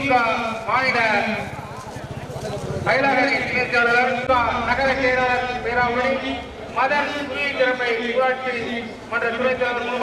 மாநில மயிலாடுதுறை நகர செயலாளர் பேராவணி. மதர் துணை திறமை ஊராட்சி மன்ற துணைத் தலைவர்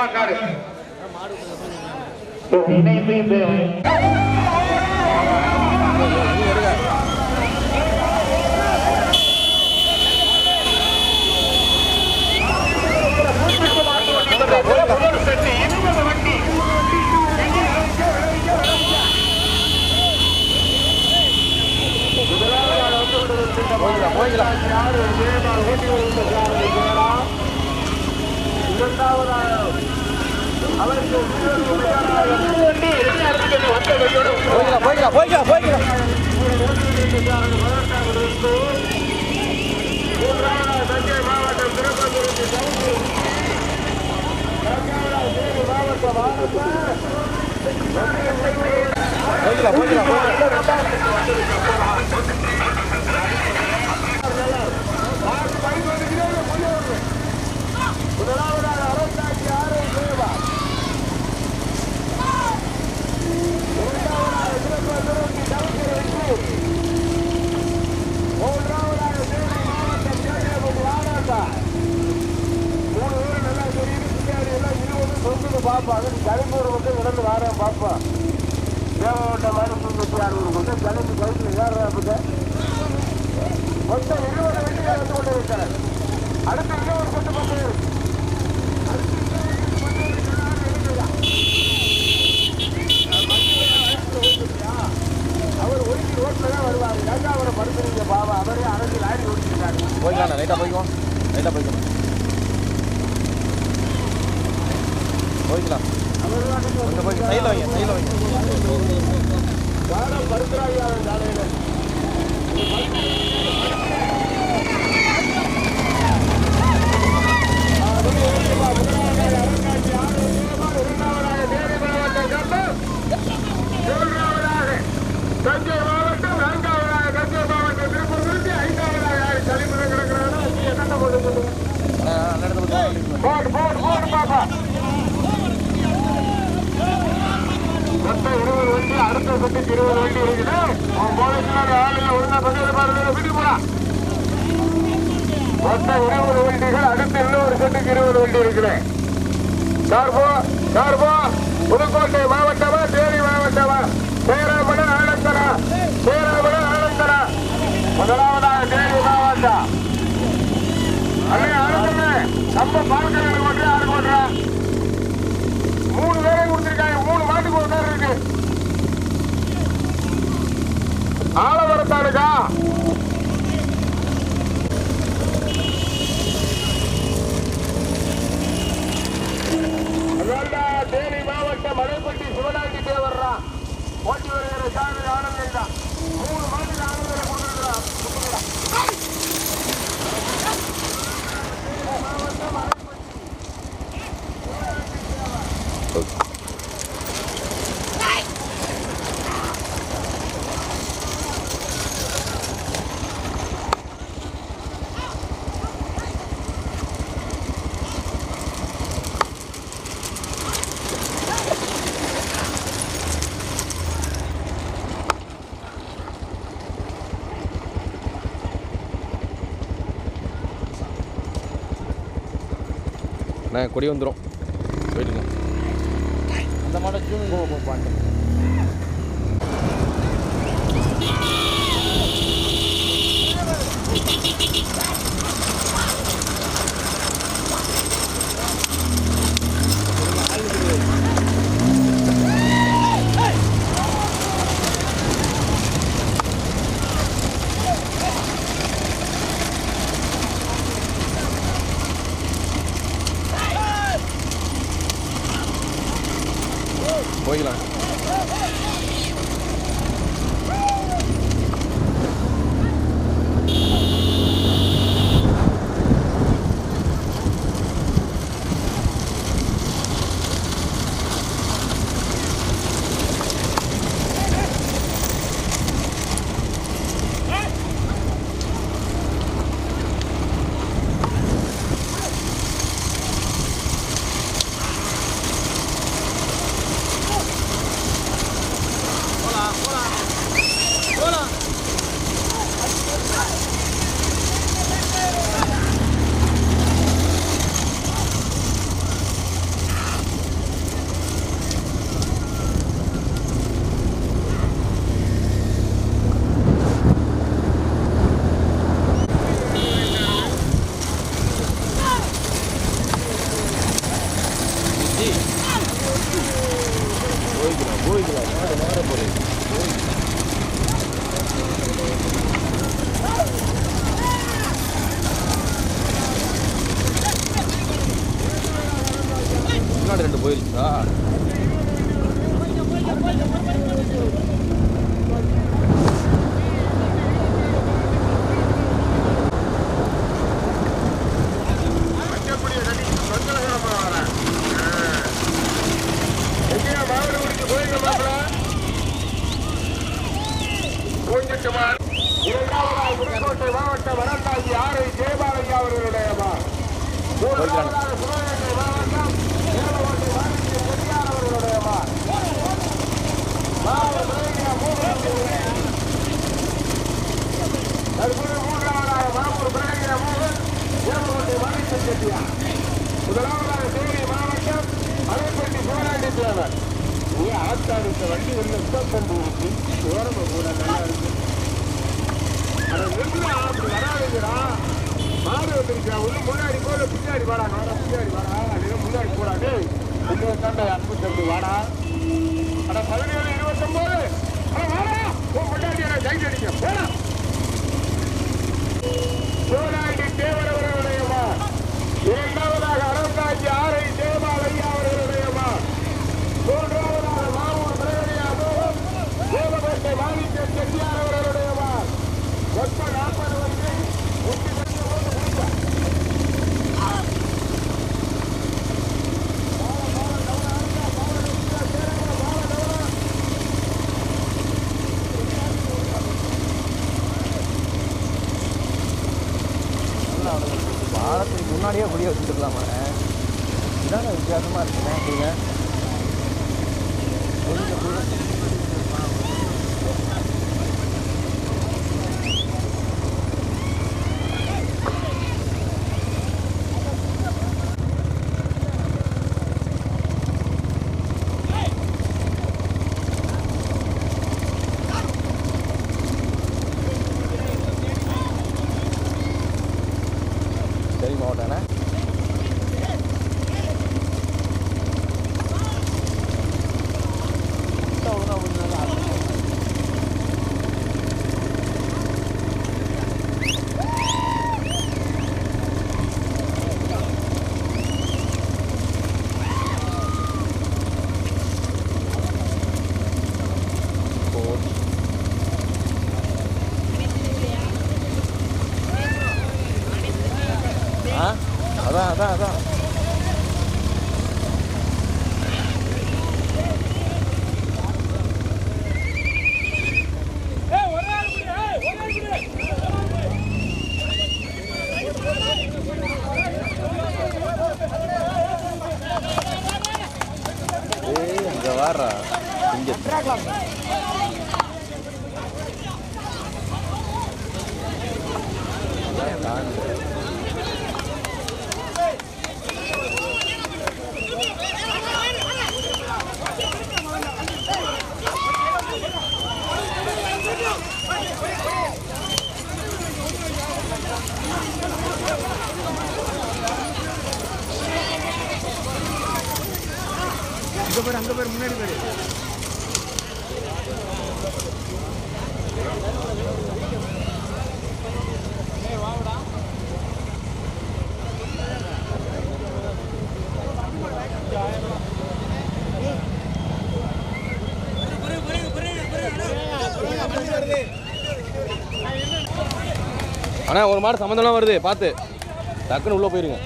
போய்க்கலாம் போய்க்கலாம் போய்க்கலாம் போய்க்கலாம் போய்க்கலாம் போய்க்கலாம் பாப்பா கரும்பூர் வந்து இறந்து வாரேன் பாப்பா தேவட்ட மாதிரி முன்னூத்தி அறுபது கொண்டு கிளம்பி கழுத்தில் ஏறுறாப்புங்க மொத்தம் இருபது வண்டிகள் வந்து கொண்டு இருக்கிறேன் அடுத்த இன்னொரு கொண்டு பத்து அவர் ஒதுக்கி ரோட்ல தான் வருவார் ஏங்க அவரை படுத்துறீங்க பாபா அவரே அரசு லாரி ஓட்டிருக்காரு போய்க்கலாம் லைட்டாக போய்க்குவோம் லைட்டாக போய்க்கலாம் போய்க்கலாம். கொஞ்சம் போய் சைடில் வைங்க சைடில் வைங்க. தஞ்சை மாவட்டம் நான்காவதாக தஞ்சை மாவட்டம் திருப்பூர் ஐந்தாவதாக தலைமுறை கிடக்கிறாங்க என்ன போட்டு நல்ல இடத்துல போய் போடு போடு போடு பாப்பா. மொத்தம் இருபது வண்டி அடுத்த செட்டுக்கு இருபது வண்டி இருக்குது. உன் போலீஸ்கார ஆளுங்க ஒழுங்கா பக்கத்துல பாருங்க வீட்டுக்கு போடா. மொத்தம் இருபது வண்டிகள் அடுத்து இன்னொரு செட்டுக்கு இருபது வண்டி இருக்குது. சார்போ சார்போ புதுக்கோட்டை மாவட்டமா தேனி மாவட்டமா? சேராமண ஆனந்தரா சேராமண ஆனந்தரா முதலாவதாக தேனி மாவட்டம் அண்ணே ஆனந்தமே நம்ம பார்க்கல ஓட்டு யாரு ஓட்டுறா மூணு பேரை கொடுத்துருக்காங்க. மூணு மாட்டுக்கு ஒரு பேர் இருக்கு. ஆலவரத்தானுக்கா அதான்டா தேனி மாவட்டம் மலைப்பட்டி சிவனாண்டி தேவர்ரா ஓட்டி வருகிற சாமி ஆனந்தம் தான் மூணு மாட்டுக்கு ஆனந்தம் கொடுத்துருக்கான் நான் கொடி வந்துடும் போயிட்டுங்க அந்த மாதிரி ஜூன் போக போப்பான்ட்டு பாட்டு போய்க்கலாம் நேரம் போகுது முன்னாடி ரெண்டு இந்த வண்டி வந்து உத்தப்பம்பு ஊற்றி ஓரம கூட நல்லா இருக்கு அதை நின்று அப்படி வராதுங்கிறா மாடு வந்துருக்கா ஒண்ணு முன்னாடி போல பின்னாடி வாடா வாடா பின்னாடி வாடா அப்படின்னு முன்னாடி போடாது இன்னொரு சண்டை அன்பு தம்பி வாடா அட பதினேழு இருபத்தொம்போது அட வாடா உன் முன்னாடி எனக்கு சைட் அடிக்க போடா ஏய் அங்க வாரா இங்க தாண்டி அங்கே பேர் அங்கே பேர் முன்னாடி பேர். அண்ணா ஒரு மாடு சம்மந்தம்லாம் வருது பார்த்து. டக்குன்னு உள்ளே போயிருங்க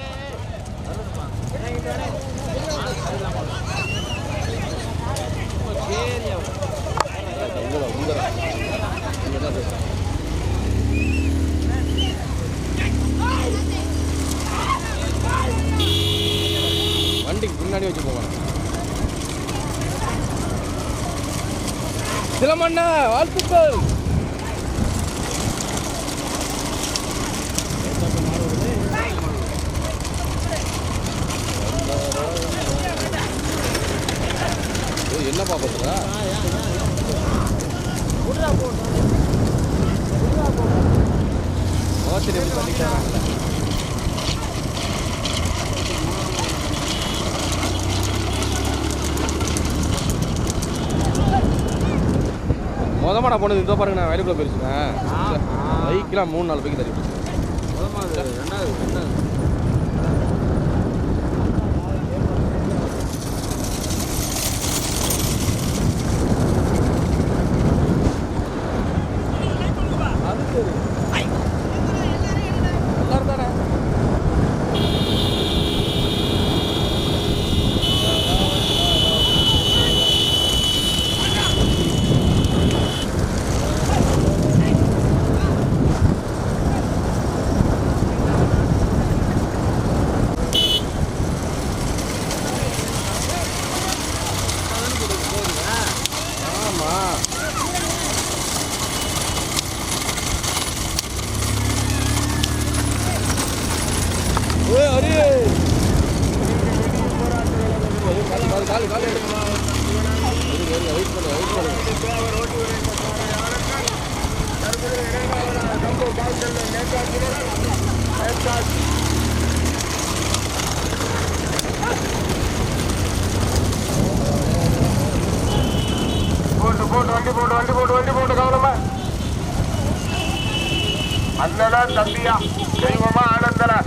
உங்க தான், உங்க தான். வண்டிக்கு முன்னாடி வச்சு போகணும். சிலமண்ணா வாழ்த்துக்கள். என்ன என்னப்பா பண்ணுறா மோசடி எப்படி பண்ணிட்டாங்க மொதமாக நான் போனது இதோ பாருங்க நான் வேலைக்குள்ள போயிருச்சுங்க. பைக்கெலாம் மூணு நாலு பைக்கு தள்ளி போச்சு. ரெண்டாவது ரெண்டாவது எல்லாரும் தானே ஆமாம் ஏ ஹரி காலு காலு காலு வெயிட் பண்ணு வெயிட் பண்ணு போட்டு போட்டு வண்டி போட்டு வண்டி போட்டு வண்டி போட்டு கவனமா அண்ணனா தம்பியா? தெய்வமா ஆனந்தனா?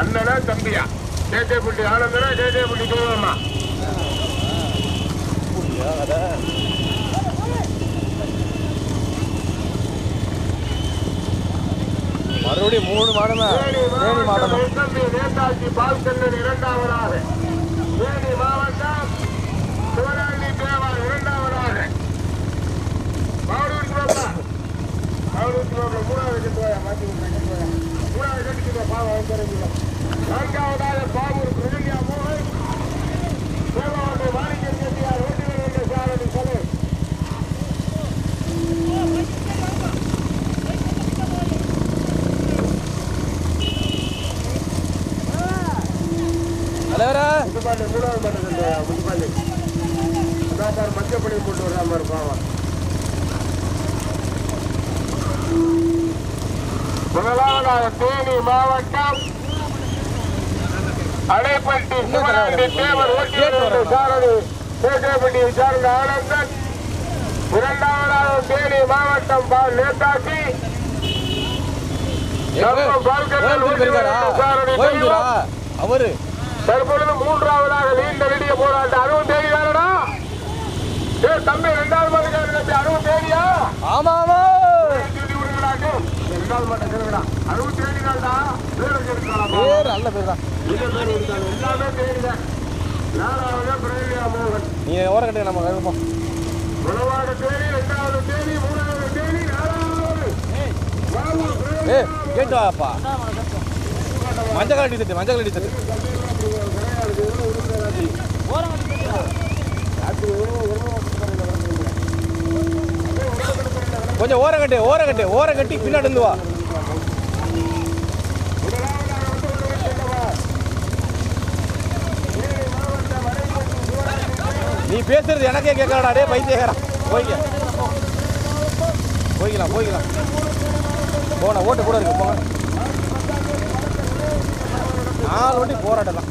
அண்ணனா தம்பியா? கேட்டே புள்ளி ஆனந்தனா கேட்டே புள்ளி தெய்வமா மறுபடியும் மூணு மாடம் மாவட்டம் இரண்டாவதாக. தேனி மாவட்டம் சிவனாண்டி தேவா இரண்டாவதாக மாவட்டூருக்கு பாப்பா மாவட்டூருக்கு பாப்பா மூணாவது கட்டு போயா மாற்றி மூணாவது கட்டுக்கு பாவம் வாங்கிக்கிறீங்க நான்காவதாக பாவூர் பிரகல்யா மோகன் தேவாவுடைய மாணிக்கம் செட்டியார் ஓட்டுநர் என்ற சாரணி சலை மூணாவது சார் மஞ்சப்படி போட்டு வர்ற மாதிரி முதலாவதாக தேனி மாவட்டம் அடைப்பட்டி சிவனாண்டி தேவர் ஓட்டியர் சாரதி சேகப்பட்டியை சார்ந்த ஆனந்தன் இரண்டாவதாக தேனி மாவட்டம் பா நேதாஜி. அவரு. தற்பொழுது மூன்றாவதாக நீண்ட நெடிய போராட்டம். அறுபது தேதிதானடா ஏ தம்பி ரெண்டாவது மாட்டுக்காரர் தம்பி அறுபது தேதியா ஆமா ஆமா தேதி விடுங்கடாக்கு ரெண்டாவது மாட்டம் சொல்லுங்கடா அறுபது தேதி தான்டா பேர் வச்சிருக்கலாம் பேர் நல்ல பேர் தான் எல்லாமே நாலாவது மோகன் நீ நம்ம கிளம்புவோம் ரெண்டாவது மூணாவது நாலாவது. ஏ கேட்டு வாப்பா. மஞ்சள் கலடி தட்டு மஞ்சள் கலடி தட்டு கொஞ்சம் ஓரம் கட்டு ஓரம் கட்டு ஓரம் கட்டி பின்னாடி இருந்து வா. நீ பேசுறது எனக்கே கேட்கறடா டே பைத்தியக்காரன் போய்க்க. போய்க்கலாம் போய்க்கலாம். போன ஓட்டு கூட இருக்கு போங்க. நாலு வண்டி போராட்டம் தான்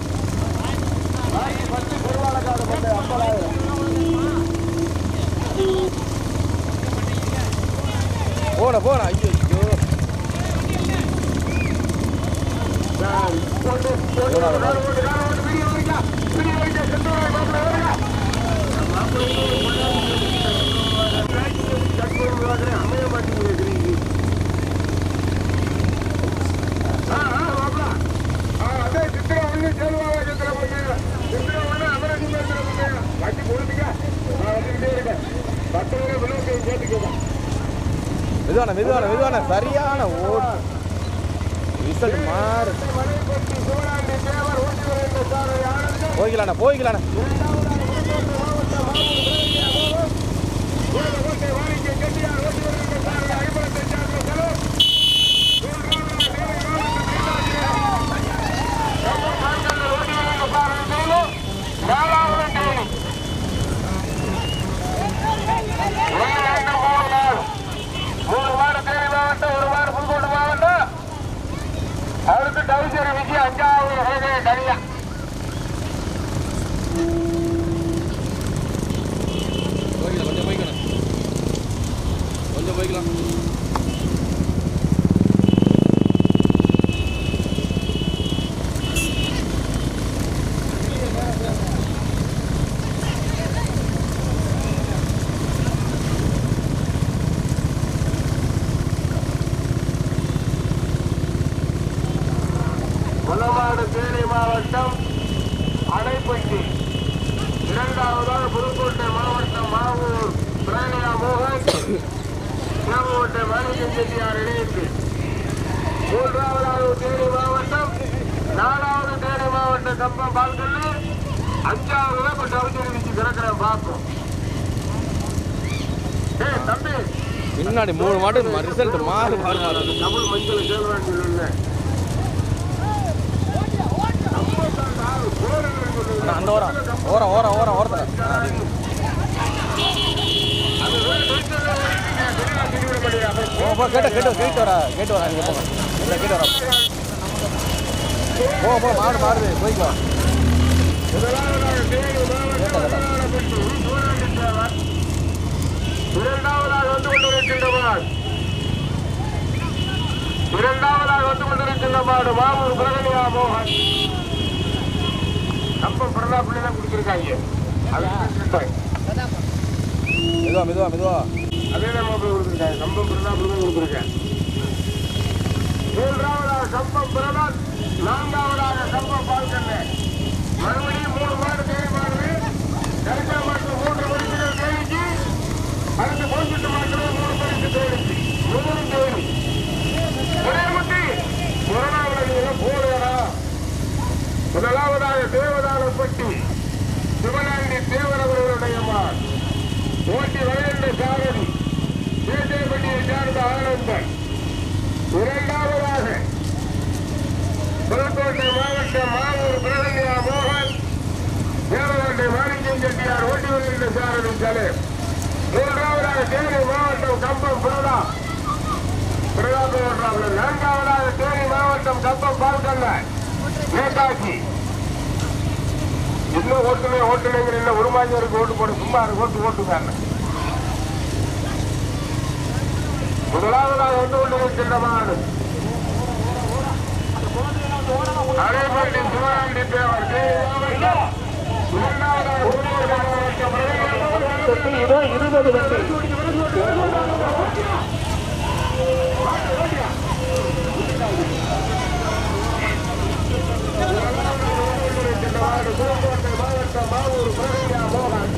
போன போன ஐயோ ஐயோ மெதுவான மெதுவான மெதுவான. சரியான ஓட்டு விசல் மாறு. போய்க்கலாண்ணா போய்க்கலாண்ணா. டவுசர் விஜய் அஞ்சாவது உலக தனியா கொஞ்சம் போய்க்கலாம் கொஞ்சம் போய்க்கலாம் அஞ்சாவது பார்ப்போம். தம்பி. பின்னாடி மூணு மாட்டு ரிசல்ட் மாறு மாறு தமிழ் மஞ்சள் அண்ணா, அந்த ஓரம். ஓரம் ஓரம் ஓரம் ஓரத்தில். கேட்டு கேட்டு கேட்டு வரா கேட்டு வரா இங்கே போங்க. இல்லை கேட்டு வரா. போ போ மாடு மாறுது போய்க்கோ இரண்டாவதாக வந்து கொண்டிருக்கின்றவர். இரண்டாவதாக வந்து கொண்டிருக்கின்ற மாடு மாமூர் பிரகணியா மோகன். கம்பம் பிரணாப்பிள்ளை தான் குடிச்சிருக்காங்க. மெதுவா மெதுவா மெதுவா. அதே நம்ம கொடுத்துருக்காங்க கம்பம் பிரணாப்பிள்ளை தான் கொடுத்துருக்கேன் மூன்றாவதாக கம்பம் பிரதான் நான்காவதாக கம்பம் பால்கண்ணு மறுபடியும் மூணு மாடு மாடு மாட்டு மூன்று மணிக்கு தேடிச்சு அடுத்து போஞ்சிட்டு மாட்டு மூணு பரிசு தேடிச்சு மூணு தேடி ஒரே முட்டி கொரோனாவில் போடுறா முதலாவதாக தேவதானப்பட்டி சிவனாண்டி தேவரவர்களுடைய மான் ஓட்டி வரையண்ட சாரதி தேசப்பட்டியை சார்ந்த ஆனந்தன். இரண்டாவதாக புதுக்கோட்டை மாவட்டம் மாவட்ட தேவகோட்டை மாணிக்கம் செட்டியார் ஓட்டி வருகின்ற சாரதி சலே மூன்றாவதாக தேனி மாவட்டம் கம்பம் புரதா. பிரதாப ஓட்டுறாங்க நான்காவதாக தேனி மாவட்டம் கம்பம் பால்கல்ல. நேதாஜி. இன்னும் ஓட்டுமே ஓட்டுனேங்கிற இல்லை உருமாஞ்சருக்கு ஓட்டு போட்டு சும்மா இருக்கு, ஓட்டு ஓட்டுங்க முதலாவதாக வந்து கொண்டிருக்கின்ற மாடு. அரைப்பட்டி சிவகாண்டி தேவர் இருபது புதுக்கோட்டை மாவட்டம் மாவூர் பிரகன்யா மோகன்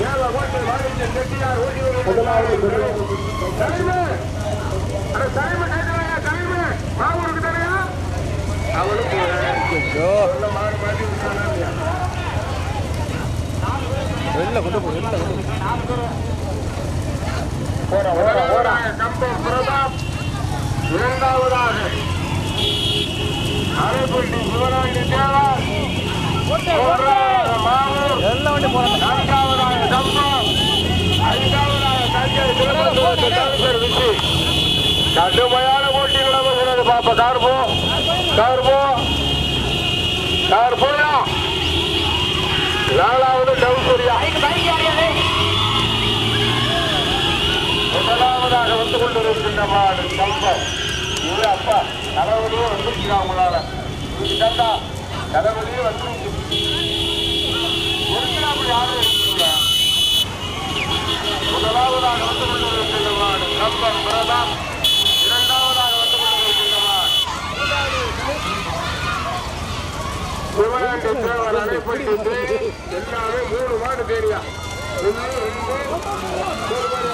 தேவகோட்டை மாணிக்கம் செட்டியார் ஓட்டி முதலாவது தலைமை அட தலைமை கேட்கிறாங்க தலைமை மாவூருக்கு தரையா அவளுக்கு ஐயோ மாறு மாட்டி விட்டானா இல்லையா? வெளில கொண்டு போ வெளில கொண்டு இரண்டாவதாக அரைப்பட்டி எல்லாம் வண்டி நான்காவதாக ஐந்தாவதாக தஞ்சை கடுமையான போட்டி நடந்து பார்ப்போம் கார்போ. கார்போ. கார்போயா. நாலாவது டவுசூரியா முதலாவதாக வந்து கொண்டிருக்கின்ற மாடு கம்பம். இது அப்பா தலைவலியே வந்துருச்சுடா உங்களால. அப்படி யாரும் இருக்குங்க முதலாவதாக வந்து கொண்டிருக்கின்ற மாடு கம்பம் பிரதாப் இரண்டாவதாக வந்து கொண்டிருக்கின்ற மாடு சிவகாண்டி தேவர் அணைப்பட்டி தேடி எல்லாமே மூணு மாடு தேடியா ஒன்று ரெண்டு மூணு மாடு